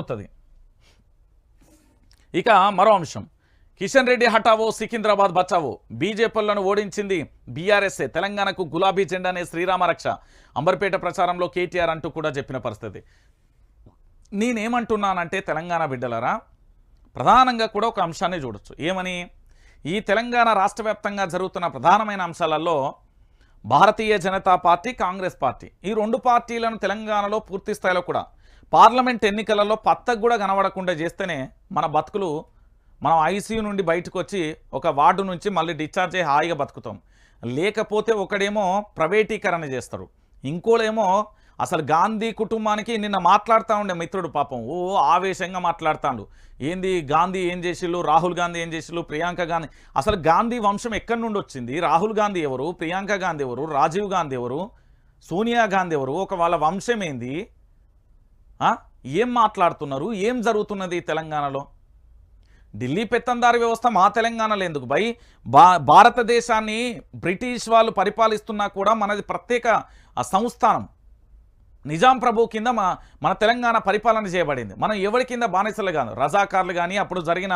అవుతుంది. ఇక మరో అంశం. కిషన్ రెడ్డి హఠావో సికింద్రాబాద్ బచావో. బీజేపీలను ఓడించింది బీఆర్ఎస్ఏ తెలంగాణకు గులాబీ జెండానే శ్రీరామ రక్ష. అంబర్పేట ప్రచారంలో కేటీఆర్ అంటూ కూడా చెప్పిన పరిస్థితి. నేనేమంటున్నానంటే తెలంగాణ బిడ్డలరా ప్రధానంగా కూడా ఒక అంశాన్ని చూడొచ్చు. ఏమని? ఈ తెలంగాణ రాష్ట్ర వ్యాప్తంగా జరుగుతున్న ప్రధానమైన అంశాలలో Bharatiya Janata party Congress party. ఈ రెండు పార్టీలను తెలంగాణలో పూర్తి స్థాయిలో కూడా పార్లమెంట్ ఎన్నికలలో పత్తకు కూడా కనబడకుండా చేస్తేనే మన బతుకులు మనం ఐసీయూ నుండి బయటకు వచ్చి ఒక వార్డు నుంచి మళ్ళీ డిశ్చార్జ్ అయ్యి హాయిగా బతుకుతాం. లేకపోతే ఒకడేమో ప్రైవేటీకరణ చేస్తారు. ఇంకోలేమో అసలు గాంధీ కుటుంబానికి నిన్న మాట్లాడుతూ ఉండే మిత్రుడు పాపం. ఓ ఆవేశంగా మాట్లాడుతాడు. ఏంది గాంధీ ఏం చేసిళ్ళు? రాహుల్ గాంధీ ఏం చేసిళ్ళు? ప్రియాంక గాంధీ అసలు గాంధీ వంశం ఎక్కడి నుండి వచ్చింది? రాహుల్ గాంధీ ఎవరు? ప్రియాంక గాంధీ ఎవరు? రాజీవ్ గాంధీ ఎవరు? సోనియా గాంధీ ఎవరు? ఒక వాళ్ళ వంశం ఏంది? ఏం మాట్లాడుతున్నారు? ఏం జరుగుతున్నది ఈ తెలంగాణలో? ఢిల్లీ పెత్తందారి వ్యవస్థ మా తెలంగాణలో ఎందుకు? భయ్ భా భారతదేశాన్ని బ్రిటిష్ వాళ్ళు పరిపాలిస్తున్నా కూడా మనది ప్రత్యేక సంస్థానం. నిజాం ప్రభు కింద మా మన తెలంగాణ పరిపాలన చేయబడింది. మనం ఎవరి కింద బానిసలు కాదు. రజాకార్లు కానీ అప్పుడు జరిగిన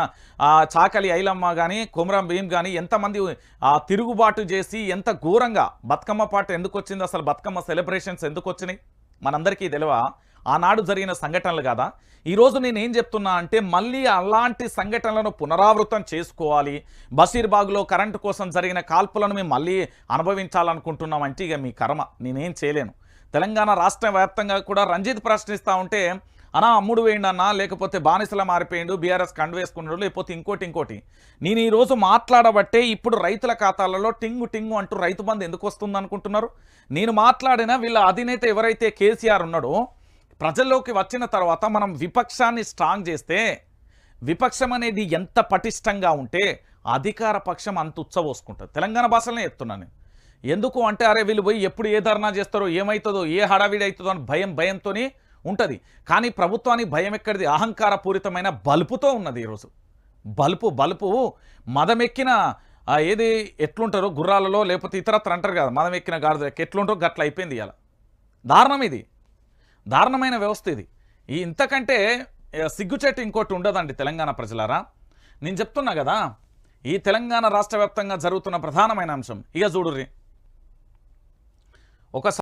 చాకలి ఐలమ్మ కానీ కుమరం భీం కానీ ఎంతమంది తిరుగుబాటు చేసి ఎంత ఘోరంగా బతుకమ్మ పాట ఎందుకు వచ్చింది అసలు బతుకమ్మ సెలబ్రేషన్స్ ఎందుకు వచ్చినాయి మనందరికీ తెలివా? ఆనాడు జరిగిన సంఘటనలు కదా? ఈరోజు నేను ఏం చెప్తున్నా అంటే మళ్ళీ అలాంటి సంఘటనలను పునరావృతం చేసుకోవాలి. బషీర్బాగ్లో కరెంటు కోసం జరిగిన కాల్పులను మేము మళ్ళీ అనుభవించాలనుకుంటున్నాం అంటే ఇక మీ కర్మ. నేనేం చేయలేను. తెలంగాణ రాష్ట్ర వ్యాప్తంగా కూడా రంజిత్ ప్రశ్నిస్తూ ఉంటే అనా అమ్ముడు వేయండి అన్నా లేకపోతే బానిసలా మారిపోయిండు బీఆర్ఎస్ కండువేసుకున్నాడు లేకపోతే ఇంకోటి ఇంకోటి. నేను ఈరోజు మాట్లాడబట్టే ఇప్పుడు రైతుల ఖాతాలలో టింగు టింగు అంటూ రైతు బంధు ఎందుకు వస్తుంది అనుకుంటున్నారు నేను మాట్లాడిన వీళ్ళ అధినేత ఎవరైతే కేసీఆర్ ఉన్నాడో ప్రజల్లోకి వచ్చిన తర్వాత మనం విపక్షాన్ని స్ట్రాంగ్ చేస్తే విపక్షం అనేది ఎంత పటిష్టంగా ఉంటే అధికార పక్షం అంత ఉచ్చబోసుకుంటుంది. తెలంగాణ భాషలోనే చెప్తున్నాను నేను. ఎందుకు అంటే అరే వీళ్ళు పోయి ఎప్పుడు ఏ ధర్నా చేస్తారో ఏమవుతుందో ఏ హడావిడి అవుతుందో అని భయం భయంతోనే ఉంటుంది. కానీ ప్రభుత్వానికి భయం ఎక్కడిది? అహంకారపూరితమైన బలుపుతో ఉన్నది ఈరోజు. బలుపు బలుపు మదమెక్కిన ఏది ఎట్లుంటారో గుర్రాలలో లేకపోతే ఇతరత్ర అంటారు కదా మదం ఎక్కిన గాడిద ఎట్లుంటారో గట్ల అయిపోయింది ఇలా దారుణం ఇది. దారుణమైన వ్యవస్థ ఇది. ఈ ఇంతకంటే సిగ్గుచేటు ఇంకోటి ఉండదండి తెలంగాణ ప్రజలారా. నేను చెప్తున్నా కదా ఈ తెలంగాణ రాష్ట్ర వ్యాప్తంగా జరుగుతున్న ప్రధానమైన అంశం. ఇక చూడుర్రి. ఒక